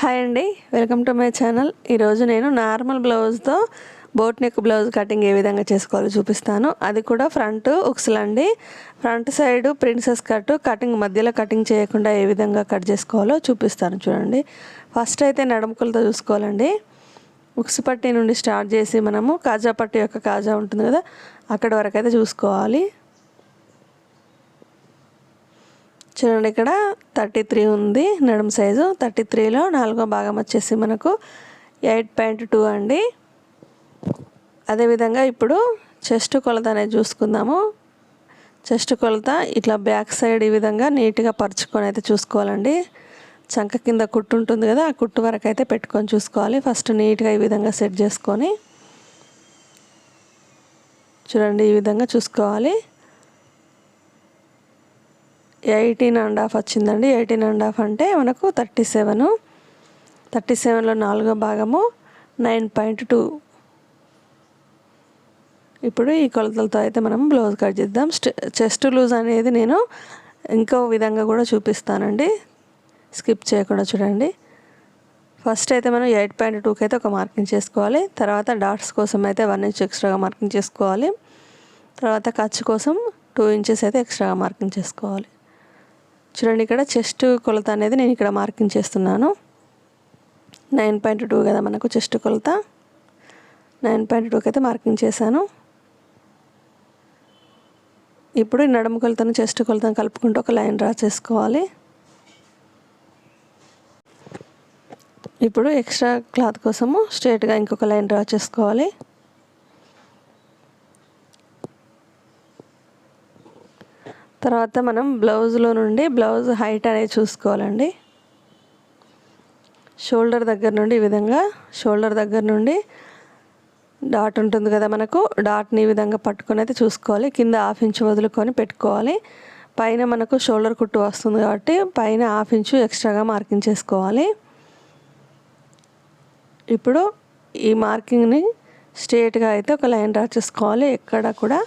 Hi అండి welcome to my channel. ఈరోజు నేను నార్మల్ బ్లౌజ్తో బోట్ నెక్ బ్లౌజ్ కటింగ్ ఏ విధంగా చేసుకోవాలో చూపిస్తాను. అది కూడా front ఉక్సలండి front side princess cut cutting మధ్యలో కటింగ్ చేయకుండా ఏ విధంగా కట్ చేసుకోవాలో చూపిస్తాను చూడండి. ఫస్ట్ అయితే నడుముకలతో చూసుకోవాలండి. ఉక్స్ పట్టి నుండి స్టార్ట్ చేసి మనము కాజా పట్టి యొక్క కాజా ఉంటుంది కదా అక్కడ వరకు అయితే చూసుకోవాలి. చూడండి ఇక్కడ థర్టీ త్రీ ఉంది నడుము సైజు. థర్టీ త్రీలో నాలుగో భాగం వచ్చేసి మనకు ఎయిట్ పాయింట్ టూ అండి. అదేవిధంగా ఇప్పుడు చెస్ట్ కొలత అనేది చూసుకుందాము. చెస్ట్ కొలత ఇట్లా బ్యాక్ సైడ్ ఈ విధంగా నీట్గా పరుచుకొని అయితే చూసుకోవాలండి. చంక కింద కుట్టు ఉంటుంది కదా ఆ కుట్టు వరకు అయితే పెట్టుకొని చూసుకోవాలి. ఫస్ట్ నీట్గా ఈ విధంగా సెట్ చేసుకొని చూడండి ఈ విధంగా చూసుకోవాలి. ఎయిటీన్ అండ్ హాఫ్ వచ్చిందండి. ఎయిటీన్ అండ్ హాఫ్ అంటే మనకు థర్టీ సెవెన్. థర్టీ సెవెన్లో నాలుగో భాగము నైన్ పాయింట్ టూ. ఇప్పుడు ఈ కొలతలతో అయితే మనం బ్లౌజ్ కట్ చేద్దాం. చెస్ట్ లూజ్ అనేది నేను ఇంకో విధంగా కూడా చూపిస్తానండి. స్కిప్ చేయకుండా చూడండి. ఫస్ట్ అయితే మనం ఎయిట్ పాయింట్ టూకి అయితే ఒక మార్కింగ్ చేసుకోవాలి. తర్వాత డాట్స్ కోసం అయితే వన్ ఇంచ్ ఎక్స్ట్రాగా మార్కింగ్ చేసుకోవాలి. తర్వాత ఖర్చు కోసం టూ ఇంచెస్ అయితే ఎక్స్ట్రాగా మార్కింగ్ చేసుకోవాలి. చూడండి ఇక్కడ చెస్ట్ కొలత అనేది నేను ఇక్కడ మార్కింగ్ చేస్తున్నాను. నైన్ పాయింట్ టూ కదా మనకు చెస్ట్ కొలత. నైన్ పాయింట్ టూకి అయితే మార్కింగ్ చేశాను. ఇప్పుడు ఈ నడుము కొలతను చెస్ట్ కొలతను కలుపుకుంటూ ఒక లైన్ డ్రా చేసుకోవాలి. ఇప్పుడు ఎక్స్ట్రా క్లాత్ కోసము స్ట్రేట్గా ఇంకొక లైన్ డ్రా చేసుకోవాలి. తర్వాత మనం బ్లౌజ్లో నుండి బ్లౌజ్ హైట్ అనేది చూసుకోవాలండి. షోల్డర్ దగ్గర నుండి ఈ విధంగా షోల్డర్ దగ్గర నుండి డాట్ ఉంటుంది కదా మనకు డాట్ని ఈ విధంగా పట్టుకొని అయితే చూసుకోవాలి. కింద హాఫ్ ఇంచ్ వదులుకొని పెట్టుకోవాలి. పైన మనకు షోల్డర్ కుట్టు వస్తుంది కాబట్టి పైన హాఫ్ ఇంచు ఎక్స్ట్రాగా మార్కింగ్ చేసుకోవాలి. ఇప్పుడు ఈ మార్కింగ్ని స్ట్రేట్గా అయితే ఒక లైన్ డ్రా చేసుకోవాలి. ఎక్కడ కూడా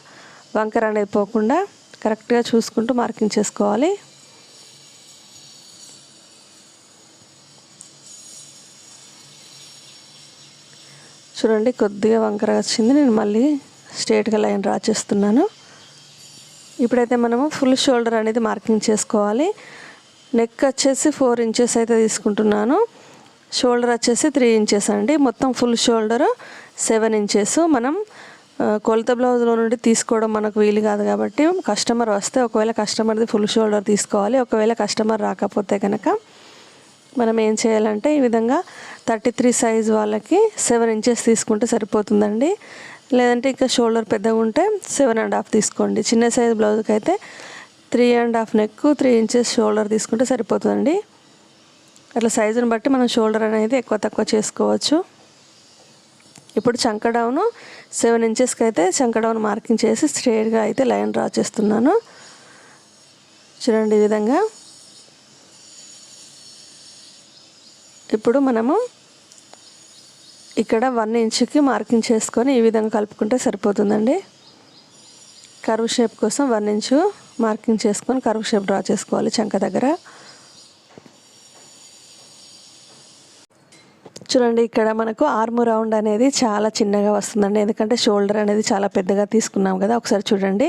వంకర అనేది పోకుండా కరెక్ట్గా చూసుకుంటూ మార్కింగ్ చేసుకోవాలి. చూడండి కొద్దిగా వంకర వచ్చింది. నేను మళ్ళీ స్ట్రేట్గా లైన్ డ్రా చేస్తున్నాను. ఇప్పుడైతే మనము ఫుల్ షోల్డర్ అనేది మార్కింగ్ చేసుకోవాలి. నెక్ వచ్చేసి ఫోర్ ఇంచెస్ అయితే తీసుకుంటున్నాను. షోల్డర్ వచ్చేసి త్రీ ఇంచెస్ అండి. మొత్తం ఫుల్ షోల్డర్ సెవెన్ ఇంచెస్. మనం కొలత బ్లౌజ్లో నుండి తీసుకోవడం మనకు వీలు కాదు కాబట్టి కస్టమర్ వస్తే ఒకవేళ కస్టమర్ది ఫుల్ షోల్డర్ తీసుకోవాలి. ఒకవేళ కస్టమర్ రాకపోతే కనుక మనం ఏం చేయాలంటే ఈ విధంగా థర్టీ త్రీ సైజ్ వాళ్ళకి సెవెన్ ఇంచెస్ తీసుకుంటే సరిపోతుందండి. లేదంటే ఇంకా షోల్డర్ పెద్దగా ఉంటే సెవెన్ అండ్ హాఫ్ తీసుకోండి. చిన్న సైజ్ బ్లౌజ్కి అయితే three and half neck three inches shoulder తీసుకుంటే సరిపోతుందండి. అట్లా సైజుని బట్టి మనం షోల్డర్ అనేది ఎక్కువ తక్కువ చేసుకోవచ్చు. ఇప్పుడు చంక డౌన్ సెవెన్ ఇంచెస్కి అయితే చంక డౌన్ మార్కింగ్ చేసి స్ట్రేట్గా అయితే లైన్ డ్రా చేస్తున్నాను. చూడండి ఈ విధంగా. ఇప్పుడు మనము ఇక్కడ వన్ ఇంచుకి మార్కింగ్ చేసుకొని ఈ విధంగా కలుపుకుంటే సరిపోతుందండి. కరువు షేప్ కోసం వన్ ఇంచు మార్కింగ్ చేసుకొని కరువు షేప్ డ్రా చేసుకోవాలి చంక దగ్గర. చూడండి ఇక్కడ మనకు ఆర్మ్ రౌండ్ అనేది చాలా చిన్నగా వస్తుందండి. ఎందుకంటే షోల్డర్ అనేది చాలా పెద్దగా తీసుకున్నాం కదా. ఒకసారి చూడండి.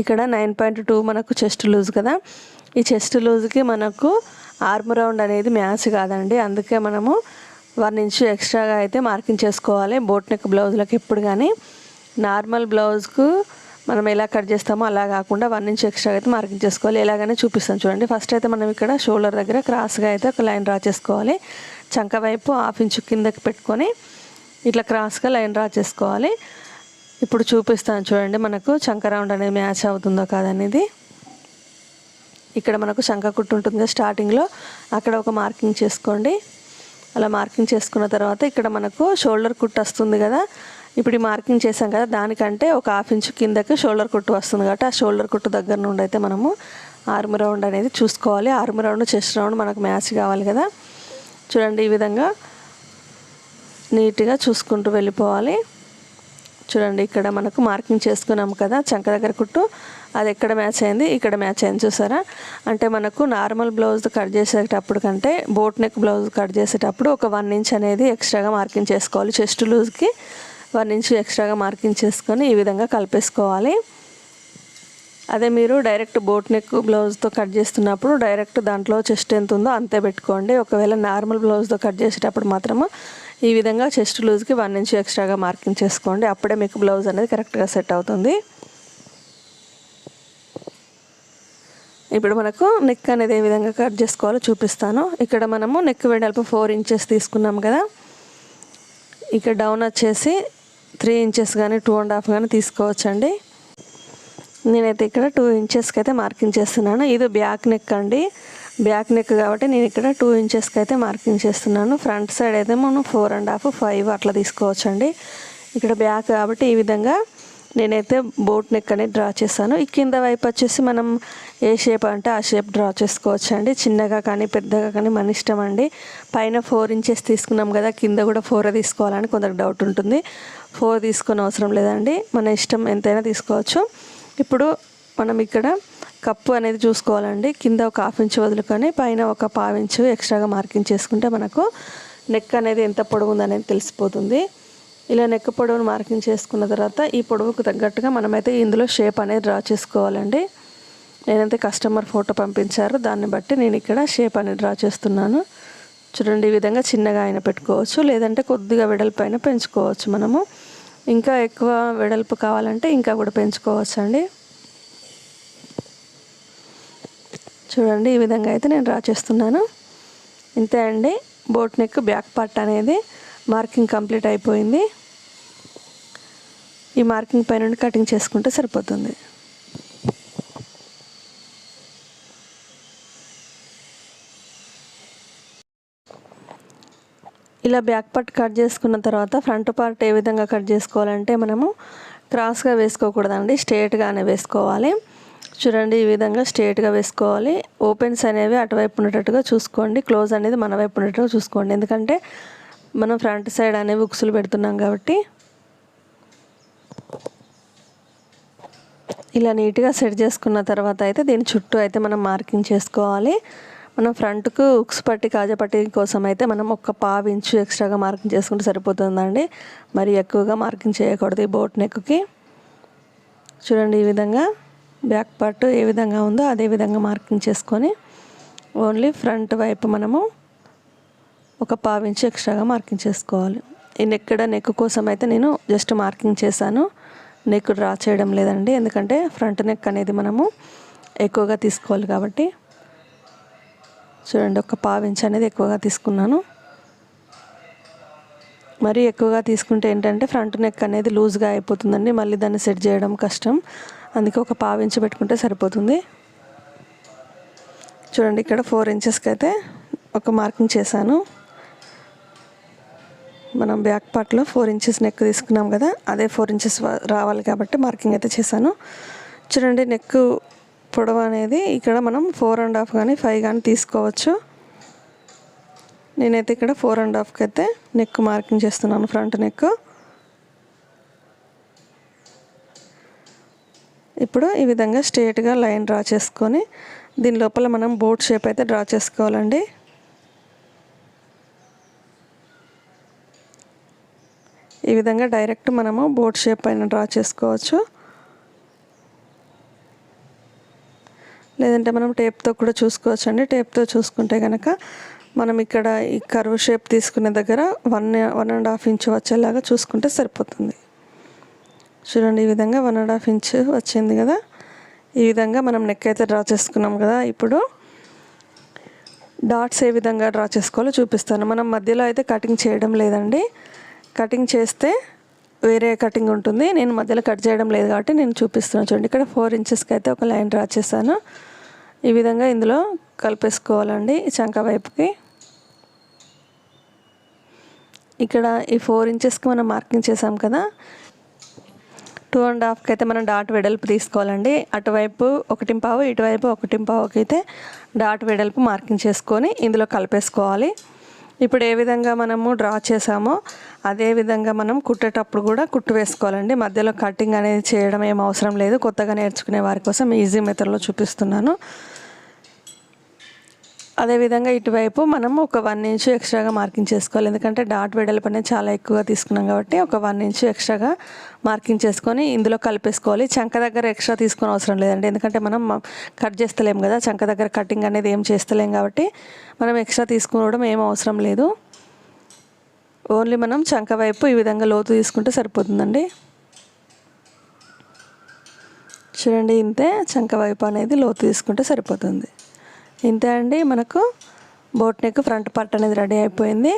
ఇక్కడ నైన్ పాయింట్ టూ మనకు చెస్ట్ లూజ్ కదా. ఈ చెస్ట్ లూజ్కి మనకు ఆర్మ్ రౌండ్ అనేది మ్యాచ్ కాదండి. అందుకే మనము వన్ ఇంచ్ ఎక్స్ట్రాగా అయితే మార్కింగ్ చేసుకోవాలి. బోట్ నెక్ బ్లౌజ్లకు ఎప్పుడు కానీ నార్మల్ బ్లౌజ్కు మనం ఎలా కట్ చేస్తామో అలా కాకుండా వన్ ఇంచ్ ఎక్స్ట్రా అయితే మార్కింగ్ చేసుకోవాలి. ఎలాగైనా చూపిస్తాను చూడండి. ఫస్ట్ అయితే మనం ఇక్కడ షోల్డర్ దగ్గర క్రాస్గా అయితే ఒక లైన్ డ్రా చేసుకోవాలి. చంక వైపు హాఫ్ ఇంచ్ కిందకి పెట్టుకొని ఇట్లా క్రాస్గా లైన్ డ్రా చేసుకోవాలి. ఇప్పుడు చూపిస్తాను చూడండి. మనకు చంక రౌండ్ అనేది మ్యాచ్ అవుతుందో కాదనేది. ఇక్కడ మనకు శంఖ కుట్టు ఉంటుంది స్టార్టింగ్లో అక్కడ ఒక మార్కింగ్ చేసుకోండి. అలా మార్కింగ్ చేసుకున్న తర్వాత ఇక్కడ మనకు షోల్డర్ కుట్టు వస్తుంది కదా. ఇప్పుడు ఈ మార్కింగ్ చేసాం కదా దానికంటే ఒక హాఫ్ ఇంచు కిందకి షోల్డర్ కుట్టు వస్తుంది కాబట్టి ఆ షోల్డర్ కుట్టు దగ్గర నుండి అయితే మనము ఆర్మ్ రౌండ్ అనేది చూసుకోవాలి. ఆర్మ్ రౌండ్ చెస్ట్ రౌండ్ మనకు మ్యాచ్ కావాలి కదా. చూడండి ఈ విధంగా నీట్గా చూసుకుంటూ వెళ్ళిపోవాలి. చూడండి ఇక్కడ మనకు మార్కింగ్ చేసుకున్నాం కదా చంక దగ్గర కుట్టు. అది ఎక్కడ మ్యాచ్ అయింది? ఇక్కడ మ్యాచ్ అయింది చూసారా? అంటే మనకు నార్మల్ బ్లౌజ్ కట్ చేసేటప్పుడు కంటే బోట్ నెక్ బ్లౌజ్ కట్ చేసేటప్పుడు ఒక వన్ ఇంచ్ అనేది ఎక్స్ట్రాగా మార్కింగ్ చేసుకోవాలి చెస్ట్ లూజ్కి. వన్ ఇంచ్ ఎక్స్ట్రాగా మార్కింగ్ చేసుకొని ఈ విధంగా కలిపేసుకోవాలి. అదే మీరు డైరెక్ట్ బోట్ నెక్ బ్లౌజ్తో కట్ చేస్తున్నప్పుడు డైరెక్ట్ దాంట్లో చెస్ట్ ఎంత ఉందో అంతే పెట్టుకోండి. ఒకవేళ నార్మల్ బ్లౌజ్తో కట్ చేసేటప్పుడు మాత్రము ఈ విధంగా చెస్ట్ లూజ్కి వన్ ఇంచ్ ఎక్స్ట్రాగా మార్కింగ్ చేసుకోండి. అప్పుడే మీకు బ్లౌజ్ అనేది కరెక్ట్గా సెట్ అవుతుంది. ఇప్పుడు మనకు నెక్ అనేది ఏ విధంగా కట్ చేసుకోవాలో చూపిస్తాను. ఇక్కడ మనము నెక్ వెడల్పు ఫోర్ ఇంచెస్ తీసుకున్నాం కదా. ఇక్కడ డౌన్ వచ్చేసి త్రీ ఇంచెస్ కానీ టూ అండ్ హాఫ్ కానీ తీసుకోవచ్చండి. నేనైతే ఇక్కడ టూ ఇంచెస్కి అయితే మార్కింగ్ చేస్తున్నాను. ఇది బ్యాక్ నెక్ అండి. బ్యాక్ నెక్ కాబట్టి నేను ఇక్కడ టూ ఇంచెస్కి అయితే మార్కింగ్ చేస్తున్నాను. ఫ్రంట్ సైడ్ అయితే మనం ఫోర్ అండ్ హాఫ్ ఫైవ్ అట్లా తీసుకోవచ్చండి. ఇక్కడ బ్యాక్ కాబట్టి ఈ విధంగా నేనైతే బోట్ నెక్ అనేది డ్రా చేశాను. ఈ కింద వైపు వచ్చేసి మనం ఏ షేప్ అంటే ఆ షేప్ డ్రా చేసుకోవచ్చు అండి చిన్నగా కానీ పెద్దగా కానీ మన ఇష్టం అండి. పైన ఫోర్ ఇంచెస్ తీసుకున్నాం కదా కింద కూడా ఫోర్ తీసుకోవాలని కొందరికి డౌట్ ఉంటుంది. ఫోర్ తీసుకుని అవసరం లేదండి. మన ఇష్టం ఎంతైనా తీసుకోవచ్చు. ఇప్పుడు మనం ఇక్కడ కప్పు అనేది చూసుకోవాలండి. కింద ఒక హాఫ్ ఇంచ్ వదులుకొని పైన ఒక పావు ఇంచు ఎక్స్ట్రాగా మార్కింగ్ చేసుకుంటే మనకు నెక్ అనేది ఎంత పొడవు ఉందనేది తెలిసిపోతుంది. ఇలా నెక్ పొడవును మార్కింగ్ చేసుకున్న తర్వాత ఈ పొడవుకు తగ్గట్టుగా మనమైతే ఇందులో షేప్ అనేది డ్రా చేసుకోవాలండి. నేనైతే కస్టమర్ ఫోటో పంపించారు. దాన్ని బట్టి నేను ఇక్కడ షేప్ అనేది డ్రా చేస్తున్నాను. చూడండి ఈ విధంగా చిన్నగా ఆయన పెట్టుకోవచ్చు లేదంటే కొద్దిగా వెడల్పు అయినా పెంచుకోవచ్చు మనము. ఇంకా ఎక్కువ వెడల్పు కావాలంటే ఇంకా కూడా పెంచుకోవచ్చు అండి చూడండి ఈ విధంగా అయితే నేను డ్రా చేస్తున్నాను. ఇంతే అండి. బోట్ నెక్ బ్యాక్ పార్ట్ అనేది మార్కింగ్ కంప్లీట్ అయిపోయింది. ఈ మార్కింగ్ పై నుండి కటింగ్ చేసుకుంటే సరిపోతుంది. ఇలా బ్యాక్ పార్ట్ కట్ చేసుకున్న తర్వాత ఫ్రంట్ పార్ట్ ఏ విధంగా కట్ చేసుకోవాలంటే మనము క్రాస్గా వేసుకోకూడదండి స్ట్రేట్గానే వేసుకోవాలి. చూడండి ఈ విధంగా స్ట్రేట్గా వేసుకోవాలి. ఓపెన్స్ అనేవి అటువైపు ఉండేటట్టుగా చూసుకోండి క్లోజ్ అనేది మన వైపు ఉండేటట్టుగా చూసుకోండి. ఎందుకంటే మనం ఫ్రంట్ సైడ్ అనేవి ఉక్సులు పెడుతున్నాం కాబట్టి ఇలా నీట్గా సెట్ చేసుకున్న తర్వాత అయితే దీని చుట్టూ అయితే మనం మార్కింగ్ చేసుకోవాలి. మనం ఫ్రంట్కు ఉక్స్ పట్టి కాజా పట్టి కోసం అయితే మనం ఒక పావు ఇంచు ఎక్స్ట్రాగా మార్కింగ్ చేసుకుంటే సరిపోతుందండి. మరి ఎక్కువగా మార్కింగ్ చేయకూడదు ఈ బోట్ నెక్కి. చూడండి ఈ విధంగా బ్యాక్ పార్ట్ ఏ విధంగా ఉందో అదే విధంగా మార్కింగ్ చేసుకొని ఓన్లీ ఫ్రంట్ వైపు మనము ఒక పావు ఇంచు ఎక్స్ట్రాగా మార్కింగ్ చేసుకోవాలి. ఈ నెక్కడ నెక్ కోసం అయితే నేను జస్ట్ మార్కింగ్ చేశాను. నెక్ డ్రా చేయడం లేదండి. ఎందుకంటే ఫ్రంట్ నెక్ అనేది మనము ఎక్కువగా తీసుకోవాలి కాబట్టి. చూడండి ఒక పావు అనేది ఎక్కువగా తీసుకున్నాను. మరీ ఎక్కువగా తీసుకుంటే ఏంటంటే ఫ్రంట్ నెక్ అనేది లూజ్గా అయిపోతుందండి. మళ్ళీ దాన్ని సెట్ చేయడం కష్టం. అందుకే ఒక పావు పెట్టుకుంటే సరిపోతుంది. చూడండి ఇక్కడ ఫోర్ ఇంచెస్కి అయితే ఒక మార్కింగ్ చేశాను. మనం బ్యాక్ పార్ట్లో ఫోర్ ఇంచెస్ నెక్ తీసుకున్నాం కదా అదే ఫోర్ ఇంచెస్ రావాలి కాబట్టి మార్కింగ్ అయితే చేశాను. చూడండి నెక్ పొడవు అనేది ఇక్కడ మనం ఫోర్ అండ్ హాఫ్ కానీ ఫైవ్ కానీ తీసుకోవచ్చు. నేనైతే ఇక్కడ ఫోర్ అండ్ హాఫ్కి అయితే నెక్ మార్కింగ్ చేస్తున్నాను ఫ్రంట్ నెక్ ఇప్పుడు ఈ విధంగా స్ట్రేట్గా లైన్ డ్రా చేసుకొని దీని లోపల మనం బోట్ షేప్ అయితే డ్రా చేసుకోవాలండి. ఈ విధంగా డైరెక్ట్ మనము బోట్ షేప్ పైన డ్రా చేసుకోవచ్చు. లేదంటే మనం టేప్తో కూడా చూసుకోవచ్చు అండి టేప్తో చూసుకుంటే కనుక మనం ఇక్కడ ఈ కర్వ్ షేప్ తీసుకునే దగ్గర one one and half inch వచ్చేలాగా చూసుకుంటే సరిపోతుంది. చూడండి ఈ విధంగా వన్ అండ్ హాఫ్ ఇంచ్ వచ్చింది కదా. ఈ విధంగా మనం నెక్ అయితే డ్రా చేసుకున్నాం కదా. ఇప్పుడు డాట్స్ ఏ విధంగా డ్రా చేసుకోవాలో చూపిస్తాను. మనం మధ్యలో అయితే కటింగ్ చేయడం లేదండి. కటింగ్ చేస్తే వేరే కటింగ్ ఉంటుంది. నేను మధ్యలో కట్ చేయడం లేదు కాబట్టి నేను చూపిస్తున్నాను చూడండి. ఇక్కడ ఫోర్ ఇంచెస్కి అయితే ఒక లైన్ డ్రా చేశాను. ఈ విధంగా ఇందులో కలిపేసుకోవాలండి చంక వైపుకి. ఇక్కడ ఈ ఫోర్ ఇంచెస్కి మనం మార్కింగ్ చేసాం కదా. టూ అండ్ హాఫ్కి అయితే మనం డాట్ వెడల్పు తీసుకోవాలండి. అటువైపు ఒకటి పావు ఇటువైపు ఒకటి పావుకి అయితే డాట్ వెడల్పు మార్కింగ్ చేసుకొని ఇందులో కలిపేసుకోవాలి. ఇప్పుడు ఏ విధంగా మనము డ్రా చేసామో అదే విధంగా మనం కుట్టేటప్పుడు కూడా కుట్టు వేసుకోవాలండి. మధ్యలో కటింగ్ అనేది చేయడం ఏం అవసరం లేదు. కొత్తగా నేర్చుకునే వారి కోసం ఈజీ మెథడ్లో చూపిస్తున్నాను. అదేవిధంగా ఇటువైపు మనం ఒక వన్ ఇంచ్ ఎక్స్ట్రాగా మార్కింగ్ చేసుకోవాలి. ఎందుకంటే డాట్ వెడల్పు అనేది చాలా ఎక్కువగా తీసుకున్నాం కాబట్టి ఒక వన్ ఇంచ్ ఎక్స్ట్రాగా మార్కింగ్ చేసుకొని ఇందులో కలిపేసుకోవాలి. చంక దగ్గర ఎక్స్ట్రా తీసుకుని అవసరం లేదండి. ఎందుకంటే మనం కట్ చేస్తలేం కదా. చంక దగ్గర కటింగ్ అనేది ఏం చేస్తలేం కాబట్టి మనం ఎక్స్ట్రా తీసుకోవడం ఏం అవసరం లేదు. ఓన్లీ మనం చంక వైపు ఈ విధంగా లోతు తీసుకుంటే సరిపోతుందండి. చూడండి ఇంతే చంక వైపు అనేది లోతు తీసుకుంటే సరిపోతుంది. ఇంతే అండి మనకు బోట్ నెక్ ఫ్రంట్ పార్ట్ అనేది రెడీ అయిపోయింది.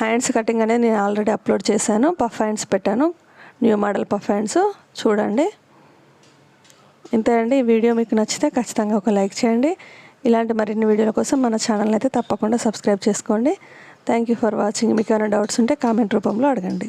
హ్యాండ్స్ కటింగ్ అనేది నేను ఆల్రెడీ అప్లోడ్ చేశాను. పఫ్ హ్యాండ్స్ పెట్టాను. న్యూ మోడల్ పఫ్ హ్యాండ్స్ చూడండి. ఇంతే అండి ఈ వీడియో మీకు నచ్చితే ఖచ్చితంగా ఒక లైక్ చేయండి. ఇలాంటి మరిన్ని వీడియోల కోసం మన ఛానల్ అయితే తప్పకుండా సబ్స్క్రైబ్ చేసుకోండి. Thank you for watching. మీకు ఏమైనా డౌట్స్ ఉంటే కామెంట్ రూపంలో అడగండి.